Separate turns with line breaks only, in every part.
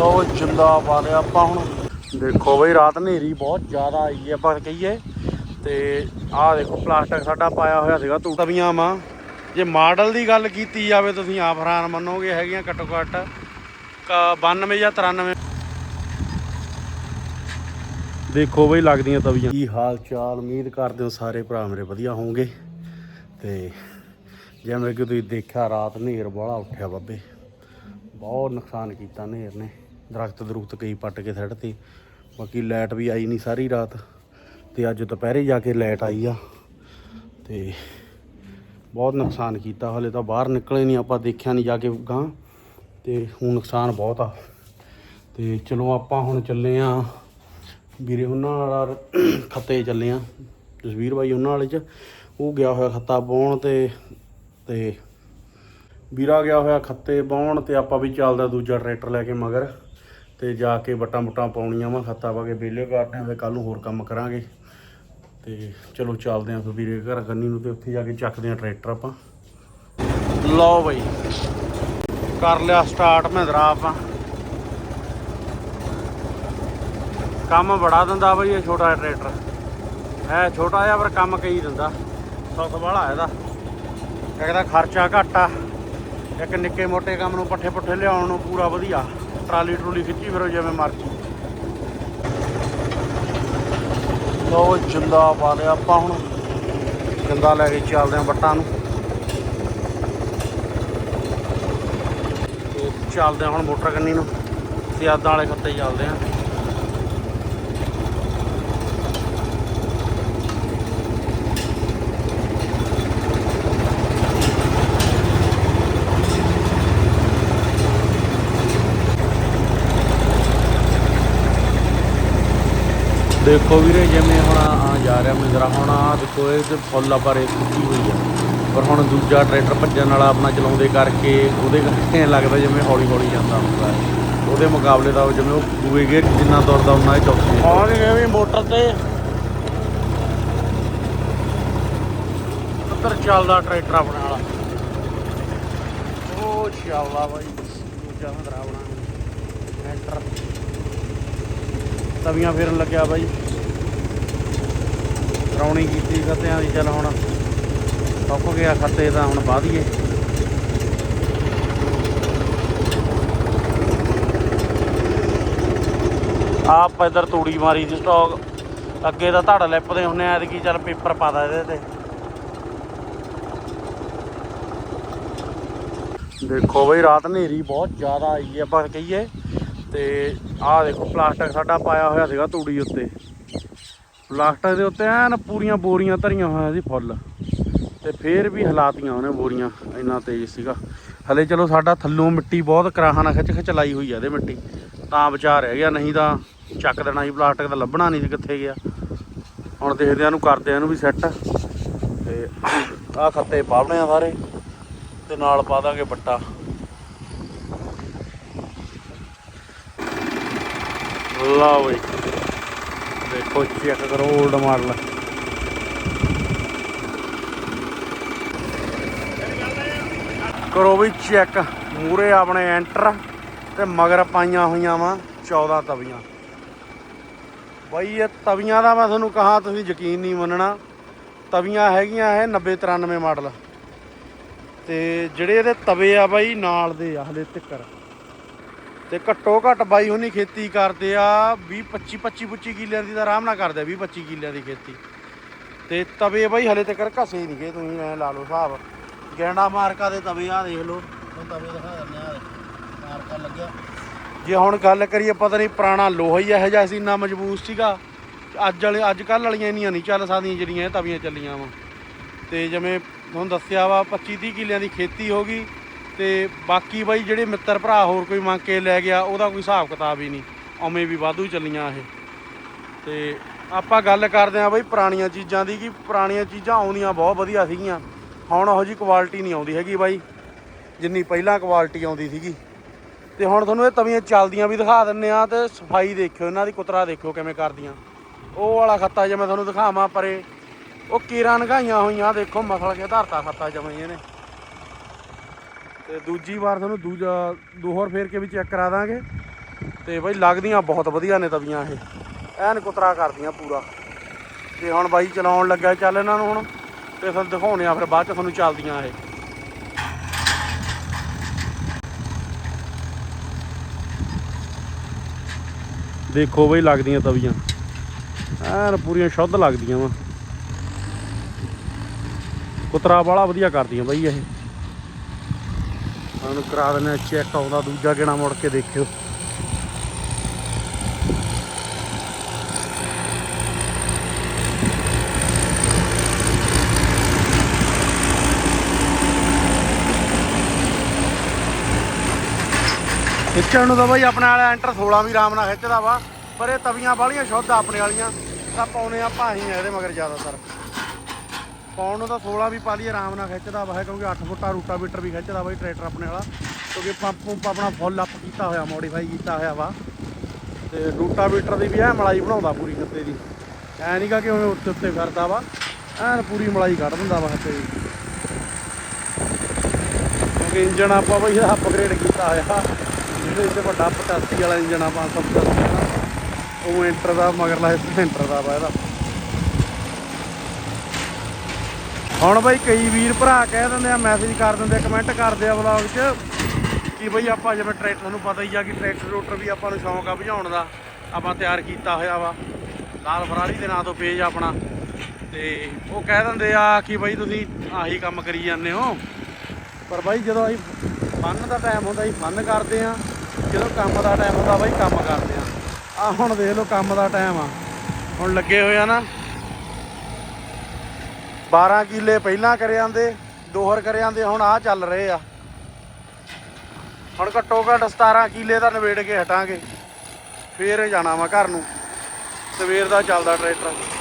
ਲੋ ਜਿੰਦਾ ਪਾ ਲਿਆ ਆਪਾਂ ਹੁਣ। ਦੇਖੋ ਬਈ, ਰਾਤ ਹਨੇਰੀ ਬਹੁਤ ਜ਼ਿਆਦਾ ਆਈ ਹੈ, ਆਪਾਂ ਕਹੀਏ। ਤੇ ਆਹ ਦੇਖੋ, ਪਲਾਸਟਿਕ ਸਾਡਾ ਪਾਇਆ ਹੋਇਆ ਸੀਗਾ ਤੂਤਵੀਆਂ ਮਾ ਜੇ ਮਾਡਲ ਦੀ ਗੱਲ ਕੀਤੀ ਜਾਵੇ, ਤੁਸੀਂ ਆਪ ਹੈਰਾਨ ਮੰਨੋਗੇ, ਹੈਗੀਆਂ ਘੱਟੋ ਘੱਟ ਕ- 92 ਜਾਂ 93 ਦੇਖੋ ਬਈ, ਲੱਗਦੀਆਂ ਤਵੀਆਂ ਕੀ ਹਾਲ ਚਾਲ? ਉਮੀਦ ਕਰਦੇ ਹਾਂ ਸਾਰੇ ਭਰਾ ਮੇਰੇ ਵਧੀਆ ਹੋਵੋਗੇ ਤੇ ਜਿਵੇਂ ਕਿ ਤੁਸੀਂ ਦੇਖਿਆ, ਰਾਤ ਹਨੇਰ ਵਾਲਾ ਉੱਠਿਆ ਬੱਬੇ। ਬਹੁਤ ਨੁਕਸਾਨ ਕੀਤਾ ਹਨੇਰ ਨੇ। ਦਰਖਤ ਦਰੁਖਤ ਕਈ ਪੱਟ ਕੇ ਸੜ ਤੇ ਬਾਕੀ ਲਾਈਟ ਵੀ ਆਈ ਨਹੀਂ ਸਾਰੀ ਰਾਤ। ਤੇ ਅੱਜ ਦੁਪਹਿਰੇ ਜਾ ਕੇ ਲਾਈਟ ਆਈ ਆ। ਤੇ ਬਹੁਤ ਨੁਕਸਾਨ ਕੀਤਾ। ਹਲੇ ਤਾਂ ਬਾਹਰ ਨਿਕਲੇ ਨਹੀਂ, ਆਪਾਂ ਦੇਖਿਆ ਨਹੀਂ ਜਾ ਕੇ ਗਾਂ ਤੇ ਹੁਣ ਨੁਕਸਾਨ ਬਹੁਤ ਆ। ਤੇ ਚਲੋ ਆਪਾਂ ਹੁਣ ਚੱਲੇ ਆ। ਵੀਰੇ ਉਹਨਾਂ ਨਾਲ ਖੱਤੇ ਚੱਲੇ ਆ। ਜਸਵੀਰ ਬਾਈ ਉਹਨਾਂ ਵਾਲੇ ਚ। ਉਹ ਗਿਆ ਹੋਇਆ ਖੱਤਾ ਪਾਉਣ ਤੇ ਤੇ ਵੀਰਾ ਗਿਆ ਹੋਇਆ ਖੱਤੇ ਬਾਉਣ ਤੇ ਆਪਾਂ ਵੀ ਚੱਲਦਾ ਦੂਜਾ ਟਰੈਕਟਰ ਲੈ ਕੇ ਮਗਰ। ਤੇ ਜਾ ਕੇ ਵੱਟਾਂ ਮੁੱਟਾਂ ਪਾਉਣੀਆਂ ਵਾ ਖੱਤਾ ਪਾ ਕੇ ਵਿਹਲੇ ਕਰਦੇ ਆਂ ਤੇ ਕੱਲ ਨੂੰ ਹੋਰ ਕੰਮ ਕਰਾਂਗੇ। ਤੇ ਚਲੋ ਚੱਲਦੇ ਆਂ ਫਿਰ ਵੀਰੇ ਘਰ ਕੰਨੀ ਨੂੰ ਤੇ ਉੱਥੇ ਜਾ ਕੇ ਚੱਕਦੇ ਆਂ ਟਰੈਕਟਰ ਆਪਾਂ। ਲਓ ਬਈ, ਕਰ ਲਿਆ ਸਟਾਰਟ ਮਹਿੰਦਰਾ ਆਪਾਂ। ਕੰਮ ਬੜਾ ਦਿੰਦਾ ਬਈ ਇਹ ਛੋਟਾ ਟਰੈਕਟਰ। ਹੈ ਛੋਟਾ ਜਿਹਾ, ਪਰ ਕੰਮ ਕਈ ਦਿੰਦਾ। ਸੁੱਖ ਵਾਲਾ ਇਹਦਾ। ਇੱਕ ਤਾਂ ਖਰਚਾ ਘੱਟ ਆ। ਇੱਕ ਨਿੱਕੇ ਮੋਟੇ ਕੰਮ ਨੂੰ ਪੱਠੇ ਪੁੱਠੇ ਲਿਆਉਣ ਨੂੰ ਪੂਰਾ ਵਧੀਆ। ਟਰਾਲੀ ਟਰੂਲੀ ਖਿੱਚੀ ਫਿਰੋ ਜਿਵੇਂ ਮਰਜ਼ੀ। ਲੋ ਜਿੰਦਾ ਪਾ ਲਿਆ ਆਪਾਂ ਹੁਣ। ਜਿੰਦਾ ਲੈ ਕੇ ਚੱਲਦੇ ਆਂ ਵੱਟਾਂ ਨੂੰ। ਚੱਲਦੇ ਆਂ ਹੁਣ ਮੋਟਰ ਕੰਨੀ ਨੂੰ। ਸਿਆਦਾਂ ਵਾਲੇ ਖੱਤੇ ਚੱਲਦੇ ਆਂ ਦੇਖੋ ਵੀਰੇ, ਜਿਵੇਂ ਹੁਣ ਆ ਜਾ ਰਿਹਾ ਮਹਿੰਦਰਾ ਹੁਣ ਆ ਦੇਖੋ, ਇਹ ਤੇ ਫੁੱਲ ਆਪਾਂ ਰੇਸ ਕੀਤੀ ਹੋਈ ਆ। ਪਰ ਹੁਣ ਦੂਜਾ ਟਰੈਕਟਰ ਭੱਜਣ ਵਾਲਾ ਆਪਣਾ ਚਲਾਉਂਦੇ ਕਰਕੇ ਉਹਦੇ ਕਰਕੇ ਲੱਗਦਾ ਜਿਵੇਂ ਹੌਲੀ ਹੌਲੀ ਜਾਂਦਾ ਹੁੰਦਾ ਉਹਦੇ ਮੁਕਾਬਲੇ ਦਾ ਜਿਵੇਂ ਉਹ ਦੂਏ ਗੇਅਰ ਜਿੰਨਾ ਦੌੜਦਾ ਉਹਨਾਂ ਇਹ ਚੌਕੀ ਪਹੁੰਚ ਗਏ ਵੀ ਮੋਟਰ ਤੇ। ਉੱਧਰ ਚੱਲਦਾ ਟਰੈਕਟਰ ਆਪਣੇ ਵਾਲਾ। ਉਹ ਚੱਲਦਾ ਬਾਈ, ਦੂਜਾ ਮਹਿੰਦਰਾ ਆਪਣਾ। ਟਰੈਕਟਰ। ਤਵੀਆਂ ਫੇਰਨ ਲੱਗਿਆ ਬਾਈ। ਰੌਣੀ ਕੀਤੀ ਖੱਤਿਆਂ ਦੀ, ਚੱਲ ਹੁਣ ਸੁੱਕ ਗਿਆ ਖੱਤੇ ਤਾਂ ਹੁਣ ਬਾਦੀਏ ਆਪ ਇਧਰ ਤੂੜੀ ਮਾਰੀ ਦੀ ਸਟਾਕ ਅੱਗੇ ਤਾਂ ਧੜ ਲਿਪਦੇ ਹੁੰਨੇ ਆ, ਐਤਕੀ ਚੱਲ ਪੇਪਰ ਪਾ ਦਾ ਇਹਦੇ ਤੇ। ਦੇਖੋ ਬਈ, ਰਾਤ ਹਨੇਰੀ ਬਹੁਤ ਜ਼ਿਆਦਾ ਆਈ ਹੈ ਆਪਾਂ ਕਹੀਏ ਤੇ ਆਹ ਦੇਖੋ ਪਲਾਸਟਿਕ ਸਾਡਾ ਪਾਇਆ ਹੋਇਆ ਸੀਗਾ ਤੂੜੀ ਉੱਤੇ। ਪਲਾਸਟਿਕ ਦੇ ਉੱਤੇ ਐਨ ਪੂਰੀਆਂ ਬੋਰੀਆਂ ਧਰੀਆਂ ਹੋਈਆਂ ਸੀ ਫੁੱਲ। ਤੇ ਫੇਰ ਵੀ ਹਲਾਤੀਆਂ ਉਹਨੇ ਬੋਰੀਆਂ, ਇੰਨਾ ਤੇਜ਼ ਸੀਗਾ। ਹਲੇ ਚਲੋ ਸਾਡਾ ਥੱਲੋਂ ਮਿੱਟੀ ਬਹੁਤ ਕਰਾਹਾਂ ਨਾਲ ਖਿੱਚ ਖਿੱਚ ਲਾਈ ਹੋਈ ਆ ਇਹਦੇ ਮਿੱਟੀ। ਤਾਂ ਬਚਾ ਰਹਿ ਗਿਆ, ਨਹੀਂ ਤਾਂ ਚੱਕ ਦੇਣਾ ਸੀ ਪਲਾਸਟਿਕ ਦਾ ਲੱਭਣਾ ਨਹੀਂ ਸੀ ਕਿੱਥੇ ਗਿਆ। ਹੁਣ ਦੇਖਦੇ ਆ ਇਹਨੂੰ ਕਰਦੇ ਆ ਇਹਨੂੰ ਵੀ ਸੈੱਟ ਤੇ ਆਹ ਖੱਤੇ ਪਾਵਣੇ ਆ ਸਾਰੇ, ਤੇ ਨਾਲ ਪਾ ਦਾਂਗੇ ਬੱਟਾ। ਲਓ ਬਈ। ਦੇਖੋ ਚੈੱਕ ਕਰੋ 올ਡ ਮਾਡਲ। ਕਰੋ ਵੀ ਚੈੱਕ ਮੂਰੇ ਆਪਣੇ ਐਂਟਰ ਤੇ ਮਗਰ ਪਾਈਆਂ ਹੋਈਆਂ ਵਾ 14 ਤਵੀਆਂ। ਬਈ ਇਹ ਤਵੀਆਂ ਦਾ ਮੈਂ ਤੁਹਾਨੂੰ ਕਹਾ, ਤੁਸੀਂ ਯਕੀਨ ਨਹੀਂ ਮੰਨਣਾ। ਤਵੀਆਂ ਹੈਗੀਆਂ ਇਹ 90 93 ਮਾਡਲ। ਤੇ ਜਿਹੜੇ ਇਹਦੇ ਤਵੇ ਆ ਬਾਈ, ਨਾਲ ਦੇ ਆ ਹਲੇ ਤਿੱਕਰ। ਤੇ ਘੱਟੋ ਘੱਟ ਬਾਈ ਹੁਣੀ ਖੇਤੀ ਕਰਦੇ ਆ 20 25 25 25 ਕਿੱਲਿਆਂ ਦੀ ਤਾਂ ਆਰਾਮ ਨਾਲ ਕਰਦੇ ਆ 20 25 ਕਿੱਲਿਆਂ ਦੀ ਖੇਤੀ। ਤੇ ਤਵੇ ਬਾਈ ਹਲੇ ਤੱਕ ਘਸੇ ਨਹੀਂ ਗਏ ਤੁਸੀਂ ਐ ਲਾ ਲਓ ਹਿਸਾਬ। ਗੈਂਡਾ ਮਾਰਕਾ ਦੇ ਤਵੇ ਆ, ਦੇਖ ਲਓ। ਉਹ ਤਵੇ ਦਿਖਾ ਦਿੰਦੇ ਆ, ਮਾਰਕਾ ਲੱਗਿਆ। ਜੇ ਹੁਣ ਗੱਲ ਕਰੀਏ, ਪਤਾ ਨਹੀਂ ਪੁਰਾਣਾ ਲੋਹਾ ਹੀ ਇਹੋ ਜਿਹਾ ਸੀ, ਇੰਨਾ ਮਜ਼ਬੂਤ ਸੀਗਾ। ਅੱਜ ਵਾਲੇ ਅੱਜ ਕੱਲ ਵਾਲੀਆਂ ਇੰਨੀਆਂ ਨਹੀਂ, ਚੱਲ ਸਕਦੀਆਂ ਜਿਹੜੀਆਂ ਇਹ ਤਵੀਆਂ ਚੱਲੀਆਂ ਵਾ। ਤੇ ਜਿਵੇਂ ਤੁਹਾਨੂੰ ਦੱਸਿਆ ਵਾ 25 30 ਕਿੱਲਿਆਂ ਦੀ ਖੇਤੀ ਹੋ ਗਈ। ਤੇ ਬਾਕੀ ਬਾਈ ਜਿਹੜੇ ਮਿੱਤਰ ਭਰਾ ਹੋਰ ਕੋਈ ਮੰਗ ਕੇ ਲੈ ਗਿਆ, ਉਹਦਾ ਕੋਈ ਹਿਸਾਬ ਕਿਤਾਬ ਹੀ ਨਹੀਂ। ਉਵੇਂ ਵੀ ਵਾਧੂ ਚੱਲੀਆਂ ਇਹ। ਤੇ ਆਪਾਂ ਗੱਲ ਕਰਦੇ ਆਂ ਬਾਈ ਪੁਰਾਣੀਆਂ ਚੀਜ਼ਾਂ ਦੀ, ਕਿ ਪੁਰਾਣੀਆਂ ਚੀਜ਼ਾਂ ਆਉਂਦੀਆਂ ਬਹੁਤ ਵਧੀਆ ਸੀਗੀਆਂ। ਹੁਣ ਉਹੋ ਜੀ ਕੁਆਲਿਟੀ ਨਹੀਂ ਆਉਂਦੀ ਹੈਗੀ ਬਾਈ, ਜਿੰਨੀ ਪਹਿਲਾਂ ਕੁਆਲਿਟੀ ਆਉਂਦੀ ਸੀਗੀ। ਤੇ ਹੁਣ ਤੁਹਾਨੂੰ ਇਹ ਤਵੀਆਂ ਚੱਲਦੀਆਂ ਵੀ ਦਿਖਾ ਦਿੰਨੇ ਆ, ਤੇ ਸਫ਼ਾਈ ਦੇਖਿਓ, ਇਹਨਾਂ ਦੀ ਕੁਤਰਾ ਦੇਖਿਓ ਕਿਵੇਂ ਕਰਦੀਆਂ। ਉਹ ਵਾਲਾ ਖੱਤਾ ਜੇ ਮੈਂ ਤੁਹਾਨੂੰ ਦਿਖਾਵਾਂ ਪਰੇ, ਉਹ ਕੀਰਾਂ ਨਗਾਈਆਂ ਹੋਈਆਂ, ਦੇਖੋ ਮਸਲ ਕੇ ਧਰਤਾ ਖੱਤਾ ਜਮਾਈ ਇਹਨੇ ਤੇ ਦੂਜੀ ਵਾਰ ਤੁਹਾਨੂੰ ਦੂਜਾ ਦੋ ਫੇਰ ਕੇ ਵੀ ਚੈੱਕ ਕਰਾ ਦਾਂਗੇ। ਤੇ ਬਾਈ ਲੱਗਦੀਆਂ ਬਹੁਤ ਵਧੀਆ ਨੇ ਤਵੀਆਂ ਇਹ। ਐਨ ਕੁਤਰਾ ਕਰਦੀਆਂ ਪੂਰਾ। ਤੇ ਹੁਣ ਬਾਈ ਚਲਾਉਣ ਲੱਗਾ ਚੱਲ ਇਹਨਾਂ ਨੂੰ ਹੁਣ। ਤੇ ਤੁਹਾਨੂੰ ਦਿਖਾਉਣੇ ਆ ਫਿਰ ਬਾਅਦ ਚ ਤੁਹਾਨੂੰ ਚੱਲਦੀਆਂ ਇਹ। ਦੇਖੋ ਬਈ ਲੱਗਦੀਆਂ ਤਵੀਆਂ। ਐਨ ਪੂਰੀਆਂ ਸ਼ੁੱਧ ਲੱਗਦੀਆਂ ਵਾ। ਕੁਤਰਾ ਵਾਲਾ ਵਧੀਆ ਕਰਦੀਆਂ ਬਈ ਇਹ। ਉਹਨੂੰ ਕਰਾ ਦਿੰਦੇ ਚੈੱਕ ਆਉਂਦਾ, ਦੂਜਾ ਕਿਹੜਾ ਮੁੜ ਕੇ ਦੇਖਿਓ। ਖਿੱਚਣ ਨੂੰ ਤਾਂ ਬਾਈ ਆਪਣੇ ਵਾਲਾ ਐਂਟਰ 16 ਵੀ ਆਰਾਮ ਨਾਲ ਖਿੱਚਦਾ ਵਾ, ਪਰ ਇਹ ਤਵੀਆਂ ਵਾਲੀਆਂ ਸ਼ੁੱਧ ਆ ਆਪਣੇ ਵਾਲੀਆਂ। ਤਾਂ ਪਾਉਨੇ ਆ ਭਾਈ ਆ ਇਹਦੇ ਮਗਰ ਜ਼ਿਆਦਾਤਰ। ਪਾਉਣ ਨੂੰ ਤਾਂ 16 ਵੀ ਪਾ ਲਈ, ਆਰਾਮ ਨਾਲ ਖਿੱਚਦਾ ਵਾ ਕਿਉਂਕਿ 8 ਫੁੱਟਾ ਰੂਟਾਵੀਟਰ ਵੀ ਖਿੱਚਦਾ ਬਾਈ ਟਰੈਕਟਰ ਆਪਣੇ ਵਾਲਾ। ਕਿਉਂਕਿ ਪੰਪ ਪੰਪ ਆਪਣਾ ਫੁੱਲ ਅਪ ਕੀਤਾ ਹੋਇਆ ਮੋਡੀਫਾਈ ਕੀਤਾ ਹੋਇਆ ਵਾ। ਤੇ ਰੂਟਾਵੀਟਰ ਦੀ ਵੀ ਐ ਮਲਾਈ ਬਣਾਉਂਦਾ ਪੂਰੀ ਗੱਤੇ ਦੀ। ਐ ਨਹੀਂਗਾ ਕਿ ਉਹ ਉੱਤੇ ਉੱਤੇ ਕਰਦਾ ਵਾ, ਐਨ ਪੂਰੀ ਮਲਾਈ ਕੱਢ ਦਿੰਦਾ ਵਾ ਹੱਥੇ ਕਿਉਂਕਿ ਇੰਜਣ ਆਪਾਂ ਬਈ ਇਹਦਾ ਅਪਗ੍ਰੇਡ ਕੀਤਾ ਹੋਇਆ ਜਿਹਦੇ ਵਿੱਚ ਵੱਡਾ 85 ਵਾਲਾ ਇੰਜਣ ਆ 585 ਵਾਲਾ ਉਹ ਇੰਟਰ ਦਾ, ਮਗਰਲਾ ਸੈਂਟਰ ਦਾ ਵਾ ਇਹਦਾ। ਹੁਣ ਬਈ ਕਈ ਵੀਰ ਭਰਾ ਕਹਿ ਦਿੰਦੇ ਆ ਮੈਸੇਜ ਕਰ ਦਿੰਦੇ ਆ ਕਮੈਂਟ ਕਰਦੇ ਆ ਵਲੌਗ 'ਚ ਕਿ ਬਈ ਆਪਾਂ ਜਿਵੇਂ ਟਰੈਕਟਰ ਨੂੰ ਪਤਾ ਹੀ ਆ ਕਿ ਟਰੈਕਟਰ ਰੋਟਰ ਵੀ ਆਪਾਂ ਨੂੰ ਸ਼ੌਂਕ ਆ ਭਜਾਉਣ ਦਾ, ਆਪਾਂ ਤਿਆਰ ਕੀਤਾ ਹੋਇਆ ਵਾ। ਲਾਲ ਫਰਾਲੀ ਦੇ ਨਾਂ ਤੋਂ ਪੇਜ ਆਪਣਾ। ਤੇ ਉਹ ਕਹਿ ਦਿੰਦੇ ਆ ਕਿ ਬਈ ਤੁਸੀਂ ਆਹੀ ਕੰਮ ਕਰੀ ਜਾਂਦੇ ਹੋ। ਪਰ ਬਾਈ ਜਦੋਂ ਅਸੀਂ ਫਨ ਦਾ ਟਾਈਮ ਹੁੰਦਾ, ਅਸੀਂ ਫਨ ਕਰਦੇ ਆ। ਜਦੋਂ ਕੰਮ ਦਾ ਟਾਈਮ ਹੁੰਦਾ, ਬਾਈ ਕੰਮ ਕਰਦੇ ਆ। ਆ ਹੁਣ ਦੇਖ ਲਓ ਕੰਮ ਦਾ ਟਾਈਮ ਆ। ਹੁਣ ਲੱਗੇ ਹੋਏ ਆ ਨਾ 12 ਕਿੱਲੇ ਪਹਿਲਾਂ ਕਰੇ ਜਾਂਦੇ, ਦੋਹਰ ਕਰੇ ਜਾਂਦੇ, ਹੁਣ ਆ ਚੱਲ ਰਹੇ ਆ। ਹੁਣ ਘੱਟੋ ਘੱਟ 17 ਕਿੱਲੇ ਦਾ ਨਵੇੜ ਕੇ ਹਟਾਂਗੇ। ਫੇਰ ਜਾਣਾ ਵਾ ਘਰ ਨੂੰ। ਸਵੇਰ ਦਾ ਚੱਲਦਾ ਟਰੈਕਟਰ।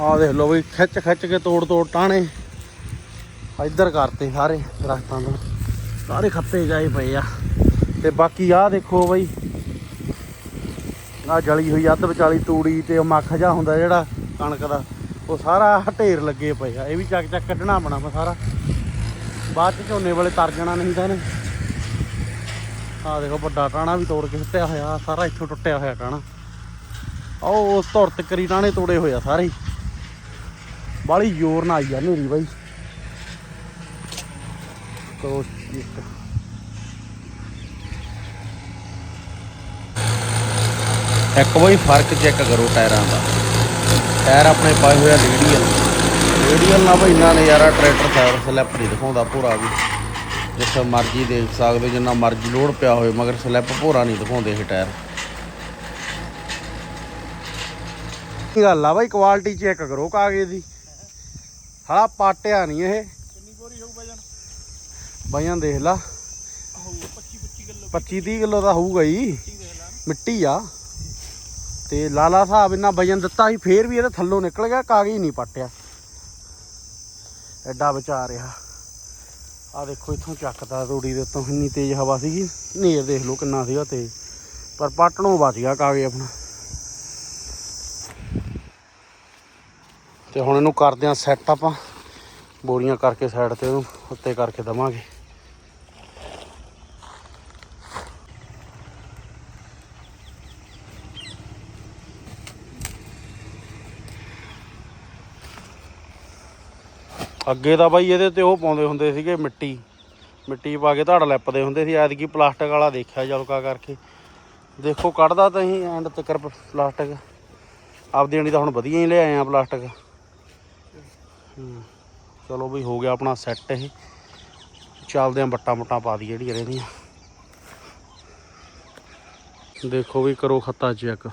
ਆ ਦੇਖ ਲਓ ਵੀ ਖਿੱਚ ਖਿੱਚ ਕੇ ਤੋੜ ਤੋੜ ਟਾਣੇ ਇੱਧਰ ਕਰਤੇ ਸਾਰੇ ਦਰਖਤਾਂ ਤੋਂ। ਸਾਰੇ ਖੱਪੇ ਜਾਏ ਪਏ ਆ। ਤੇ ਬਾਕੀ ਆਹ ਦੇਖੋ ਬਈ ਆ ਜਲੀ ਹੋਈ ਅੱਧ ਵਿਚਾਲੀ ਤੂੜੀ ਤੇ ਉਹ ਮੱਖ ਜਾ ਹੁੰਦਾ ਜਿਹੜਾ ਕਣਕ ਦਾ, ਉਹ ਸਾਰਾ ਢੇਰ ਲੱਗੇ ਪਏ ਆ। ਇਹ ਵੀ ਚੱਕ ਚੱਕ ਕੱਢਣਾ ਪੈਣਾ ਵਾ ਸਾਰਾ। ਬਾਅਦ ਚ ਝੋਨੇ ਵਾਲੇ ਤਰ ਜਾਣਾ ਨਹੀਂ ਤਾਂ ਇਹਨੇ। ਆ ਦੇਖੋ ਵੱਡਾ ਟਾਣਾ ਵੀ ਤੋੜ ਕੇ ਸੁੱਟਿਆ ਹੋਇਆ, ਸਾਰਾ ਇੱਥੋਂ ਟੁੱਟਿਆ ਹੋਇਆ ਟਾਣਾ ਉਹ ਉਸ ਧੁਰ ਤੱਕਰੀ ਟਾਣੇ ਤੋੜੇ ਹੋਏ ਆ ਸਾਰੇ ਹੀ। ਬਾਲੀ ਜ਼ੋਰ ਨਾਲ ਆਈ ਆ ਨੇਰੀ ਬਾਈ। ਕਰੋ ਇੱਕ ਵਾਰੀ ਫ਼ਰਕ ਚੈੱਕ ਕਰੋ ਟਾਇਰਾਂ ਦਾ। ਟਾਇਰ ਆਪਣੇ ਪਾਏ ਹੋਇਆ ਰੇਡੀਅਲ। ਰੇਡੀਅਲ ਨਾਲ ਬਈ ਇੰਨਾ ਨਜ਼ਾਰਾ ਟਰੈਕਟਰ ਸਾਈਡ ਸਲਿੱਪ ਨਹੀਂ ਦਿਖਾਉਂਦਾ ਪੂਰਾ ਵੀ। ਜਿੱਥੇ ਮਰਜ਼ੀ ਦੇਖ ਸਕਦੇ ਜਿੰਨਾ ਮਰਜ਼ੀ ਲੋਡ ਪਿਆ ਹੋਵੇ ਮਗਰ ਸਲਿੱਪ ਪੂਰਾ ਨਹੀਂ ਦਿਖਾਉਂਦੇ ਇਹ ਟਾਇਰ। ਕੀ ਗੱਲ ਆ ਬਾਈ ਕੁਆਲਿਟੀ ਚੈੱਕ ਕਰੋ ਕਾਗਜ਼ ਦੀ। ਹਾਂ ਪਾਟਿਆ ਨਹੀਂ ਇਹ।
ਕਿੰਨੀ ਬੋਰੀ ਹੋਊ ਵਜਨ?
ਵਜਨ ਦੇਖ ਲਾ।
ਹੋਊ 25 25 ਕਿਲੋ
25 30 ਕਿਲੋ ਦਾ ਹੋਊਗਾ ਹੀ
ਲੈ।
ਮਿੱਟੀ ਆ। ਤੇ ਲਾਲਾ ਸਾਹਿਬ ਇੰਨਾ ਵਜਨ ਦਿੱਤਾ ਸੀ ਫੇਰ ਵੀ ਇਹਦੇ ਥੱਲੋਂ ਨਿਕਲ ਗਿਆ ਕਾਗਜ਼ ਨਹੀਂ ਪਟਿਆ। ਐਡਾ ਬਚਾ ਰਿਹਾ। ਆ ਦੇਖੋ ਇੱਥੋਂ ਚੱਕਦਾ ਰੋੜੀ ਦੇ ਉੱਤੋਂ ਇੰਨੀ ਤੇਜ਼ ਹਵਾ ਸੀਗੀ। ਨੇਰ ਦੇਖ ਲਓ ਕਿੰਨਾ ਸੀਗਾ ਤੇਜ਼। ਪਰ ਪਟਣੋਂ ਬਚ ਗਿਆ ਕਾਗਜ਼ ਆਪਣਾ। ਤੇ ਹੁਣ ਇਹਨੂੰ ਕਰਦੇ ਆ ਸੈੱਟ ਆਪਾਂ। ਬੋਰੀਆਂ ਕਰਕੇ ਸਾਈਡ ਤੇ ਉਹਨੂੰ ਉੱਤੇ ਕਰਕੇ ਦਵਾਂਗੇ। ਅੱਗੇ ਤਾਂ ਬਾਈ ਇਹਦੇ ਤੇ ਉਹ ਪਾਉਂਦੇ ਹੁੰਦੇ ਸੀਗੇ ਮਿੱਟੀ। ਮਿੱਟੀ ਪਾ ਕੇ ਧੜ ਲਿਪਦੇ ਹੁੰਦੇ ਸੀ, ਐਤਕੀ ਪਲਾਸਟਿਕ ਵਾਲਾ ਦੇਖਿਆ ਜਲਕਾ ਕਰਕੇ। ਦੇਖੋ, ਕੱਢਦਾ ਤਾਂ ਹੀ ਐਂਡ ਤੱਕ ਪਲਾਸਟਿਕ। ਆਪਦੀ ਜਣੀ ਤਾਂ ਹੁਣ ਵਧੀਆ ਹੀ ਲਿਆਏ ਆ ਪਲਾਸਟਿਕ। ਚਲੋ ਬਈ, ਹੋ ਗਿਆ ਆਪਣਾ ਸੈੱਟ ਇਹ। ਚੱਲਦੇ ਆ ਬੱਟਾ ਮੁੱਟਾ ਪਾ ਦੀ ਜਿਹੜੀਆਂ ਰਹਿੰਦੀਆਂ। ਦੇਖੋ ਵੀ ਕਰੋ ਖੱਤਾ ਚੈੱਕ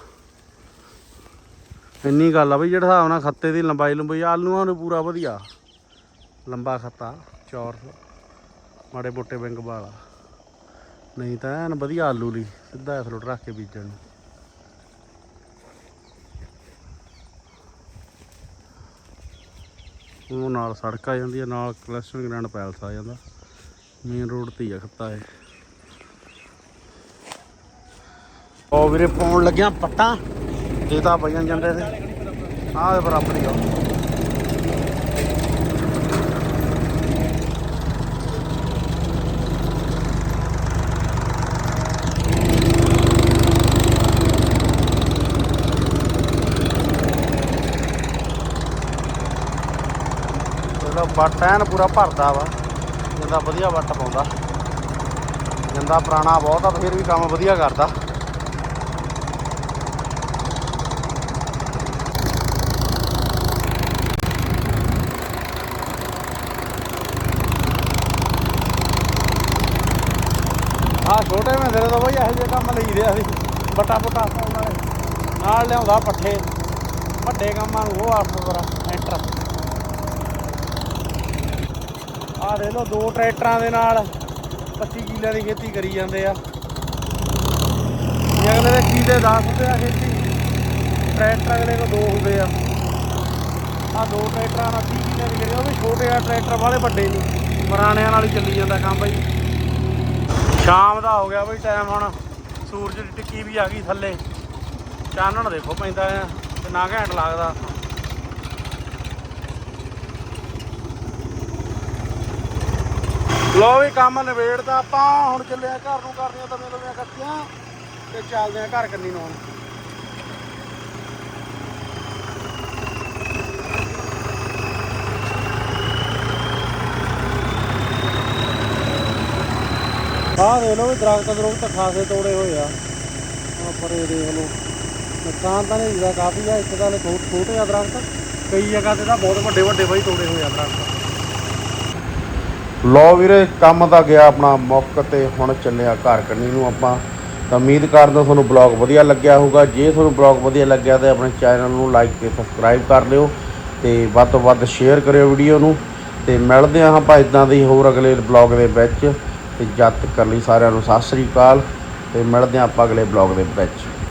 ਇੰਨੀ ਗੱਲ ਆ ਬਈ, ਜਿਹੜਾ ਹਿਸਾਬ ਨਾਲ ਖੱਤੇ ਦੀ ਲੰਬਾਈ ਲੰਬਾਈ ਆਲੂਆਂ ਨੂੰ ਪੂਰਾ ਵਧੀਆ। ਲੰਬਾ ਖੱਤਾ, ਚੌਰ ਮਾੜੇ ਮੋਟੇ ਵਿੰਗ ਵਾਲਾ। ਨਹੀਂ ਤਾਂ ਐਨ ਵਧੀਆ ਆਲੂ ਲਈ, ਸਿੱਧਾ ਐਥਲੋਟ ਰੱਖ ਕੇ ਬੀਜਣ ਨੂੰ। ਉਹ ਨਾਲ ਸੜਕ ਆ ਜਾਂਦੀ ਹੈ ਨਾਲ ਕਲੈਕਸ਼ਨ ਗ੍ਰੈਂਡ ਪੈਲਸ ਆ ਜਾਂਦਾ। ਮੇਨ ਰੋਡ ਤੇ ਹੀ ਆ ਖੱਤਾ ਇਹ। ਉਹ ਵੀਰੇ ਪਾਉਣ ਲੱਗਿਆ ਪੱਟਾਂ। ਜੇ ਤਾਂ ਪਈਆਂ ਜਾਂਦੇ ਤੇ ਆਹ ਬਰਾਬਰ ਹੀ ਆ। ਇਹਦਾ ਵੱਟ ਐਨ ਪੂਰਾ ਭਰਦਾ ਵਾ, ਜਿੰਦਾ ਵਧੀਆ ਵੱਟ ਪਾਉਂਦਾ। ਜਿੰਦਾ ਪੁਰਾਣਾ ਬਹੁਤ ਆ, ਫਿਰ ਵੀ ਕੰਮ ਵਧੀਆ ਕਰਦਾ। ਆ ਛੋਟੇ ਮਹਿੰਦਰੇ ਤੋਂ ਬਈ ਇਹੋ ਜਿਹੇ ਕੰਮ ਲਈ ਰਿਹਾ ਸੀ ਬੱਟਾ ਬੁੱਟਾ ਪਾਉਣ ਵਾਲੇ। ਨਾਲ ਲਿਆਉਂਦਾ ਪੱਠੇ, ਵੱਡੇ ਕੰਮਾਂ ਨੂੰ, ਉਹ ਆਪ ਬਰਾ ਐਂਟਰ ਆ ਦੇ ਦੋ ਟਰੈਕਟਰਾਂ ਦੇ ਨਾਲ 25 ਕਿੱਲਿਆਂ ਦੀ ਖੇਤੀ ਕਰੀ ਜਾਂਦੇ ਆ। ਇਹ ਅਗਲੇ ਦੇ ਕਿੱਲੇ 10 ਰੁਪਏ ਆ ਖੇਤੀ, ਟਰੈਕਟਰ ਅਗਲੇ ਕੋਲ ਦੋ ਹੁੰਦੇ ਆ। ਆ ਦੋ ਟਰੈਕਟਰਾਂ ਨਾਲ 30 ਕਿੱਲਿਆਂ ਦੀ ਕਰੀ ਉਹ ਵੀ ਛੋਟੇ ਆ ਟਰੈਕਟਰ ਵਾਲੇ ਵੱਡੇ ਨਹੀਂ। ਪੁਰਾਣਿਆਂ ਨਾਲ ਹੀ ਚੱਲੀ ਜਾਂਦਾ ਕੰਮ ਬਈ। ਸ਼ਾਮ ਦਾ ਹੋ ਗਿਆ ਬਈ ਟਾਈਮ ਹੁਣ, ਸੂਰਜ ਦੀ ਟਿੱਕੀ ਵੀ ਆ ਗਈ ਥੱਲੇ। ਚਾਨਣ ਦੇਖੋ ਪੈਂਦਾ ਆ, ਕਿੰਨਾ ਘੈਂਟ ਲੱਗਦਾ। ਲੋ ਵੀ ਕੰਮ ਨਿਬੇੜਦਾ ਆਪਾਂ, ਹੁਣ ਚੱਲੇ ਆ ਘਰ ਨੂੰ ਕਰਨੀਆਂ ਤਵੇਂ ਤਵੇਂ ਕੱਟੀਆਂ ਤੇ ਚੱਲਦੇ ਆ ਘਰ ਕੰਨੀ ਨੂੰ ਹੁਣ ਆਹ ਦੇਖ ਲਓ ਵੀ ਦਰਖਤ ਦਰਖਤ ਖਾਸੇ ਤੋੜੇ ਹੋਏ ਆ। ਆ ਪਰੇ ਦੇਖ ਲਓ। ਨੁਕਸਾਨ ਤਾਂ ਨਹੀਂ ਹੁੰਦਾ ਕਾਫੀ ਆ ਇੱਕ ਤਾਂ ਹਲੇ ਬਹੁਤ ਛੋਟੇ ਆ ਦਰਖਤ। ਕਈ ਜਗ੍ਹਾ ਤੇ ਤਾਂ ਬਹੁਤ ਵੱਡੇ ਵੱਡੇ ਬਾਈ ਤੋੜੇ ਹੋਏ ਆ ਦਰਖਤ। ਲੋ ਵੀਰੇ, ਕੰਮ ਤਾਂ ਗਿਆ ਆਪਣਾ, ਮੁੱਕ ਤੇ ਹੁਣ ਚੱਲਿਆ ਘਰ ਕੰਨੀ ਨੂੰ ਆਪਾਂ। ਤਾਂ ਉਮੀਦ ਕਰਦਾ ਤੁਹਾਨੂੰ ਬਲੌਗ ਵਧੀਆ ਲੱਗਿਆ ਹੋਊਗਾ। ਜੇ ਤੁਹਾਨੂੰ ਬਲੌਗ ਵਧੀਆ ਲੱਗਿਆ ਤਾਂ ਆਪਣੇ ਚੈਨਲ ਨੂੰ ਲਾਈਕ ਤੇ ਸਬਸਕ੍ਰਾਈਬ ਕਰ ਲਿਓ ਤੇ ਵੱਧ ਤੋਂ ਵੱਧ ਸ਼ੇਅਰ ਕਰਿਓ ਵੀਡੀਓ ਨੂੰ। ਤੇ ਮਿਲਦੇ ਹਾਂ ਆਪਾਂ ਇਦਾਂ ਦੀ ਹੋਰ ਅਗਲੇ ਬਲੌਗ ਦੇ ਵਿੱਚ। ਤੇ ਜਦ ਤੱਕ ਲਈ ਸਾਰਿਆਂ ਨੂੰ ਸਤਿ ਸ੍ਰੀ ਅਕਾਲ। ਤੇ ਮਿਲਦੇ ਹਾਂ ਆਪਾਂ ਅਗਲੇ ਬਲੌਗ ਦੇ ਵਿੱਚ।